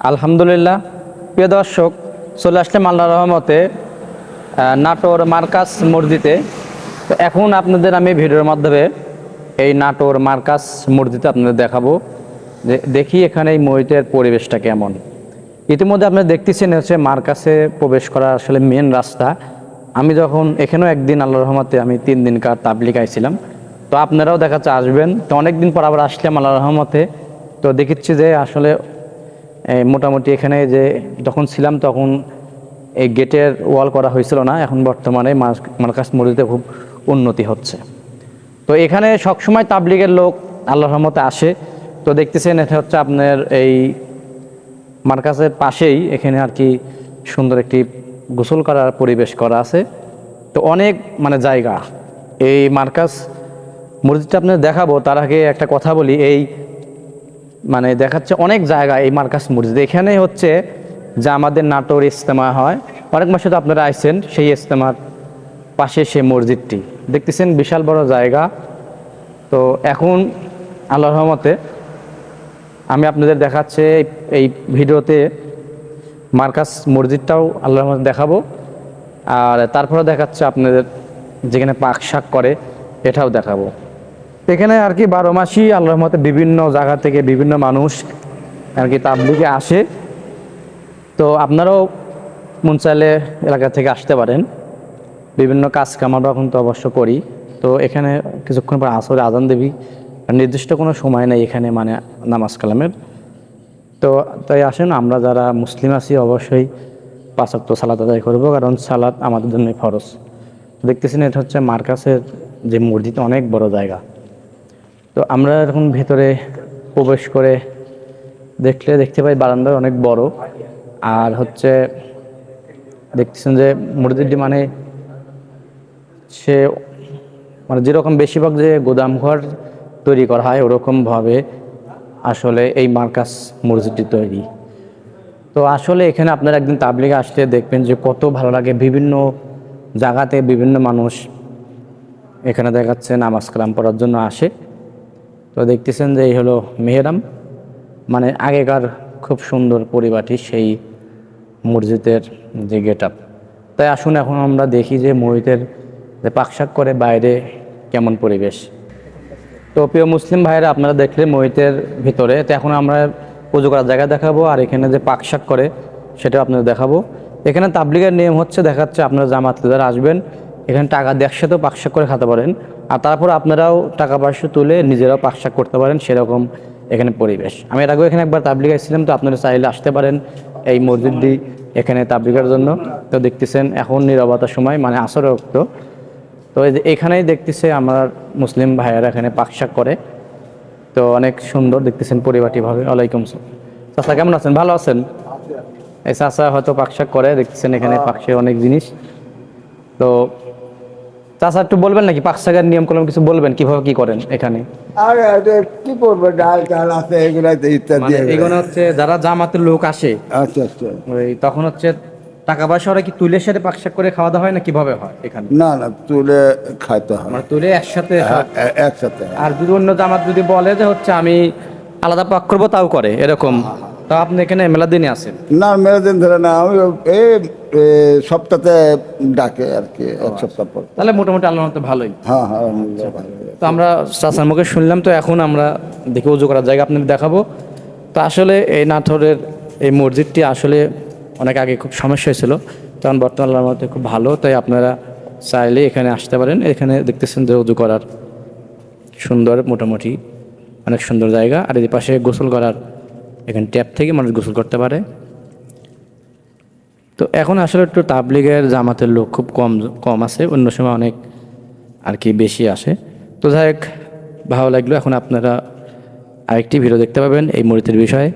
আলহামদুলিল্লাহ। প্রিয় দর্শক, চলে আসলাম আল্লাহ রহমতে নাটোর মার্কাস মসজিদে। তো এখন আপনাদের আমি ভিডিওর মাধ্যমে এই নাটোর মার্কাস মসজিদে আপনাদের দেখাবো যে দেখি এখানে এই মসজিদের পরিবেশটা কেমন। ইতিমধ্যে আপনারা দেখতেছেন হচ্ছে মার্কাসে প্রবেশ করার আসলে মেন রাস্তা। আমি যখন এখানেও একদিন আল্লাহ রহমতে আমি তিন দিনকার তাবলিক আইছিলাম। তো আপনারাও দেখাচ্ছে আসবেন। তো অনেক দিন পর আবার আসলাম আল্লাহ রহমতে। তো দেখেছি যে আসলে মোটামুটি এখানে যে যখন ছিলাম তখন এই গেটের ওয়াল করা হয়েছিল না, এখন বর্তমানে মার- মার্কাস মসজিদে খুব উন্নতি হচ্ছে। তো এখানে সবসময় তাবলিগের লোক আল্লাহ রহমতে আসে। তো দেখতেছেন, এটা হচ্ছে আপনার এই মার্কাসের পাশেই এখানে আর কি সুন্দর একটি গোসল করার পরিবেশ করা আছে। তো অনেক মানে জায়গা। এই মার্কাস মসজিদটা আপনার দেখাবো, তার আগে একটা কথা বলি, এই মানে দেখাচ্ছে অনেক জায়গা এই মার্কাস মসজিদ এখানে হচ্ছে যে আমাদের নাটোর ইজতেমা হয়, অনেক মাসে তো আপনারা আইছেন সেই ইজতেমার পাশে সে মসজিদটি। দেখতেছেন বিশাল বড় জায়গা। তো এখন আল্লাহ রহমতে আমি আপনাদের দেখাচ্ছে এই- এই ভিডিওতে মার্কাস মসজিদটাও আল্লাহ রহমতে দেখাবো। আর তারপরে দেখাচ্ছে আপনাদের যেখানে পাক শাক করে, এটাও দেখাবো। এখানে আর কি বারো মাসই আল্লাহ মতে বিভিন্ন জায়গা থেকে বিভিন্ন মানুষ আর কি তাবলিগে আসে। তো আপনারাও মন এলাকা থেকে আসতে পারেন। বিভিন্ন কাজ কাম আমরা এখন তো অবশ্য করি। তো এখানে কিছুক্ষণ পর আসরে আজান দেবী। নির্দিষ্ট কোনো সময় নেই এখানে মানে নামাজ কালামের। তো তাই আসেন, আমরা যারা মুসলিম আছি অবশ্যই পাঁচক্ত সালাত আদায় করব, কারণ সালাত আমাদের জন্য ফরজ। দেখতেছেন, এটা হচ্ছে মার্কাসের যে মসজিদ, অনেক বড় জায়গা। তো আমরা এখন ভেতরে প্রবেশ করে দেখলে দেখতে পাই বারান্দা অনেক বড়। আর হচ্ছে দেখতেছেন যে মসজিদটি মানে সে মানে যেরকম বেশিরভাগ যে গোদাম ঘর তৈরি করা হয় ওরকমভাবে আসলে এই মার্কাস মসজিদটি তৈরি। তো আসলে এখানে আপনারা একদিন তাবলিগে আসলে দেখবেন যে কত ভালো লাগে। বিভিন্ন জায়গাতে বিভিন্ন মানুষ এখানে দেখাচ্ছে, নামাজ কালাম পড়ার জন্য আসে। তো দেখতেছেন যে এই হলো মেহরাম। মানে আগেকার খুব সুন্দর পরিবারটি সেই মসজিদের যে গেট আপ তাই আসুন এখন আমরা দেখি যে মসজিদের যে পাকশাক করে বাইরে কেমন পরিবেশ। তো প্রিয় মুসলিম ভাইরা আপনারা দেখলে মহিতের ভিতরে। তো এখন আমরা পুজো করার জায়গা দেখাবো আর এখানে যে পাকশাক করে সেটাও আপনাদের দেখাবো। এখানে তাবলিগের নিয়ম হচ্ছে দেখাচ্ছে আপনারা জামাত আসবেন, এখানে টাকা দিয়ে একসাথেও পাকশাক করে খেতে পারেন। আর তারপর আপনারাও টাকা পয়সা তুলে নিজেরাও পাকশাক করতে পারেন, সেরকম এখানে পরিবেশ। আমি এর আগেও এখানে একবার তাবলিগ এসেছিলাম তো আপনারা চাইলে আসতে পারেন এই মসজিদটি এখানে তাবলিগের জন্য। তো দেখতেছেন এখন নিরবতার সময় মানে আসর রক্ত তো এখানেই দেখতেছে আমার মুসলিম ভাইয়েরা এখানে পাকশাক করে। তো অনেক সুন্দর দেখতেছেন পরিবাটিভাবে ওয়ালাইকুম চাচা, কেমন আছেন? ভালো আছেন? এই চাচা হয়তো পাকশাক করে, দেখতেছেন এখানে পাকশে অনেক জিনিস। তো চাচা একটু বলবেন নাকি? পাকশাকের নিয়ম কানুন কিছু বলবেন? কীভাবে কি করেন এখানে? আর কি করব? ডাল টাল আছে এগুলাতে ইত্যাদি মানে এগুলো হচ্ছে যারা জামাতের লোক আসে আচ্ছা আচ্ছা। ওই তখন হচ্ছে টাকা পয়সা ওরা কি তুলে সেরে পাকশাক করে খাওয়া দাওয়া হয় না কীভাবে হয় এখানে? না না তুলে খাইতে হয়। মানে তুলে একসাথে একসাথে। আর যদি অন্য জামাত যদি বলে যে হচ্ছে আমি আলাদা পাক করব তাও করে এরকম। তা আপনি এখানে মেলা দিনে আছেন? না মেরে দিন ধরে না আমি এই সপ্তাহে ডাকে আর কি এক সপ্তাহ পর। তাহলে মোটামুটি আল্লাহ মতো ভালোই। হ্যাঁ হ্যাঁ আলহামদুলিল্লাহ তো আমরা চাচার মুখে শুনলাম তো এখন আমরা দেখে উজু করার জায়গা আপনাদের দেখাবো। তো আসলে এই নাটোরের এই মসজিদটি আসলে অনেক আগে খুব সমস্যা হয়েছিল তখন বর্তমান আল্লাহর মধ্যে খুব ভালো তাই আপনারা চাইলে এখানে আসতে পারেন। এখানে দেখতেছেন যে উজু করার সুন্দর মোটামুটি অনেক সুন্দর জায়গা। আর এই পাশে গোসল করার এখানে ট্যাপ থেকে মানুষ গোসল করতে পারে। তো এখন আসলে একটু তাবলিগের জামাতের লোক খুব কম কম আছে, অন্য সময় অনেক আর কি বেশি আসে। তো যাই হোক, ভালো লাগল। এখন আপনারা আরেকটি ভিডিও দেখতে পাবেন এই মরিতের বিষয়ে।